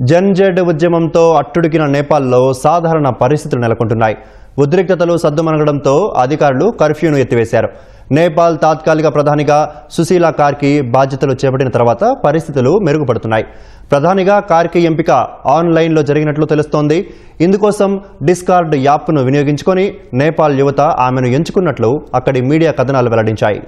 జన్జెడ్ ఉద్యమంతో అట్టుడికిన నేపాల్లో సాధారణ పరిస్థితులు నెలకొంటున్నాయి. ఉద్రిక్తతలు సద్దుమనగడంతో అధికారులు కర్ఫ్యూను ఎత్తివేశారు. నేపాల్ తాత్కాలిక ప్రధానిగా సుశీలా కార్కి బాధ్యతలు చేపట్టిన తర్వాత పరిస్థితులు మెరుగుపడుతున్నాయి. ప్రధానిగా కార్కి ఎంపిక ఆన్లైన్లో జరిగినట్లు తెలుస్తోంది. ఇందుకోసం డిస్కార్డ్ యాప్ను వినియోగించుకొని నేపాల్ యువత ఆమెను ఎంచుకున్నట్లు అక్కడి మీడియా కథనాలు వెల్లడించాయి.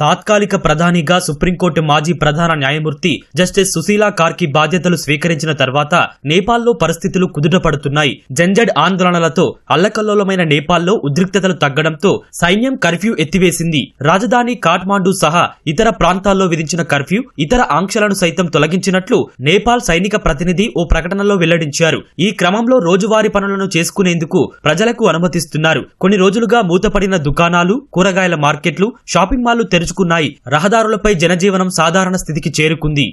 తాత్కాలిక ప్రధానిగా సుప్రీంకోర్టు మాజీ ప్రధాన న్యాయమూర్తి జస్టిస్ సుశీలా కార్కి బాధ్యతలు స్వీకరించిన తర్వాత నేపాల్లో పరిస్థితులు కుదుటపడుతున్నాయి. జంజడ్ ఆందోళనలతో అల్లకల్లోలమైన నేపాల్లో ఉద్రిక్తతలు తగ్గడంతో సైన్యం కర్ఫ్యూ ఎత్తివేసింది. రాజధాని కాఠ్మాండు సహా ఇతర ప్రాంతాల్లో విధించిన కర్ఫ్యూ ఇతర ఆంక్షలను సైతం తొలగించినట్లు నేపాల్ సైనిక ప్రతినిధి ఓ ప్రకటనలో వెల్లడించారు. ఈ క్రమంలో రోజువారీ పనులను చేసుకునేందుకు ప్రజలకు అనుమతిస్తున్నారు. కొన్ని రోజులుగా మూతపడిన దుకాణాలు కూరగాయల మార్కెట్లు షాపింగ్ మాల్లు తెరుచుకున్నాయి రహదారులపై జనజీవనం సాధారణ స్థితికి చేరుకుంది.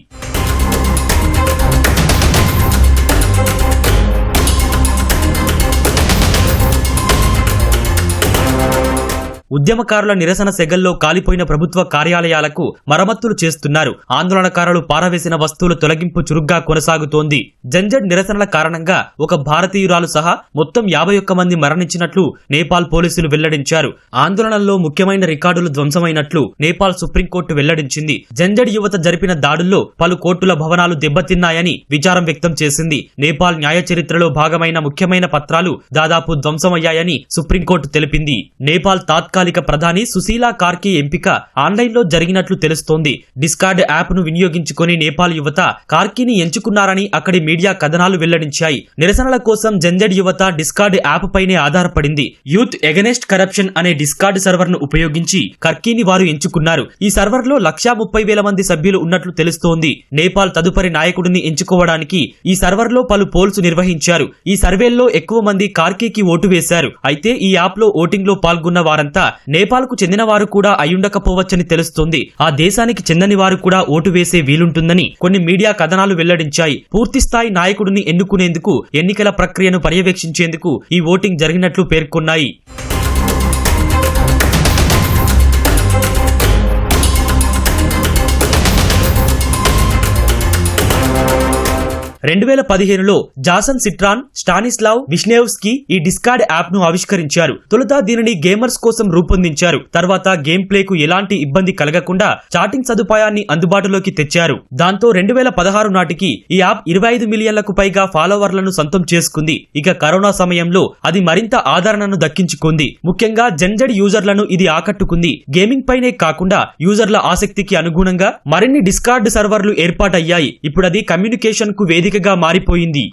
ఉద్యమకారుల నిరసన సెగల్లో కాలిపోయిన ప్రభుత్వ కార్యాలయాలకు మరమ్మతులు చేస్తున్నారు. ఆందోళనకారులు పారవేసిన వస్తువుల తొలగింపు చురుగ్గా కొనసాగుతోంది. జంజడ్ నిరసనల కారణంగా ఒక భారతీయురాలు సహా మొత్తం యాభై ఒక్క మంది మరణించినట్లు నేపాల్ పోలీసులు వెల్లడించారు. ఆందోళనల్లో ముఖ్యమైన రికార్డులు ధ్వంసమైనట్లు నేపాల్ సుప్రీంకోర్టు వెల్లడించింది. జంజడ్ యువత జరిపిన దాడుల్లో పలు కోర్టుల భవనాలు దెబ్బతిన్నాయని విచారం వ్యక్తం చేసింది. నేపాల్ న్యాయ చరిత్రలో భాగమైన ముఖ్యమైన పత్రాలు దాదాపు ధ్వంసమయ్యాయని సుప్రీంకోర్టు తెలిపింది. నేపాల్ తాత్కాలిక ప్రధాని సుశీలా కార్కి ఎంపిక ఆన్లైన్లో జరిగినట్లు తెలుస్తోంది. డిస్కార్డ్ యాప్ను వినియోగించుకుని నేపాల్ యువత కార్కీని ఎంచుకున్నారని అక్కడి మీడియా కథనాలు వెల్లడించాయి. నిరసనల కోసం జంజడ్ యువత డిస్కార్డ్ యాప్ పైనే ఆధారపడింది. యూత్ ఎగనెస్ట్ కరప్షన్ అనే డిస్కార్డ్ సర్వర్ను ఉపయోగించి కర్కీని వారు ఎంచుకున్నారు. ఈ సర్వర్లో లక్షా ముప్పై వేల మంది సభ్యులు ఉన్నట్లు తెలుస్తోంది. నేపాల్ తదుపరి నాయకుడిని ఎంచుకోవడానికి ఈ సర్వర్లో పలు పోల్స్ నిర్వహించారు. ఈ సర్వేల్లో ఎక్కువ మంది కార్కీకి ఓటు వేశారు. అయితే ఈ యాప్లో ఓటింగ్లో పాల్గొన్న వారంతా నేపాల్కు చెందిన వారు కూడా అయ్యుండకపోవచ్చని తెలుస్తోంది. ఆ దేశానికి చెందని వారు కూడా ఓటు వేసే వీలుంటుందని కొన్ని మీడియా కథనాలు వెల్లడించాయి. పూర్తిస్థాయి నాయకుడిని ఎన్నుకునేందుకు ఎన్నికల ప్రక్రియను పర్యవేక్షించేందుకు ఈ ఓటింగ్ జరిగినట్లు పేర్కొన్నాయి. రెండు వేల పదిహేనులో జాసన్ సిట్రాన్ స్టానిస్లావ్ విష్ణేవ్స్కీ ఈ డిస్కార్డ్ యాప్ను ఆవిష్కరించారు. తొలుత దీనిని గేమర్స్ కోసం రూపొందించారు. తర్వాత గేమ్ ప్లే కు ఎలాంటి ఇబ్బంది కలగకుండా చాటింగ్ సదుపాయాన్ని అందుబాటులోకి తెచ్చారు. దాంతో రెండు వేల పదహారు నాటికి ఈ యాప్ ఇరవై ఐదు మిలియన్లకు పైగా ఫాలోవర్లను సొంతం చేసుకుంది. ఇక కరోనా సమయంలో అది మరింత ఆదరణను దక్కించుకుంది. ముఖ్యంగా జంజడ్ యూజర్లను ఇది ఆకట్టుకుంది. గేమింగ్ పైనే కాకుండా యూజర్ల ఆసక్తికి అనుగుణంగా మరిన్ని డిస్కార్డ్ సర్వర్లు ఏర్పాటయ్యాయి. ఇప్పుడు అది కమ్యూనికేషన్కు వేదికగా మారిపోయింది.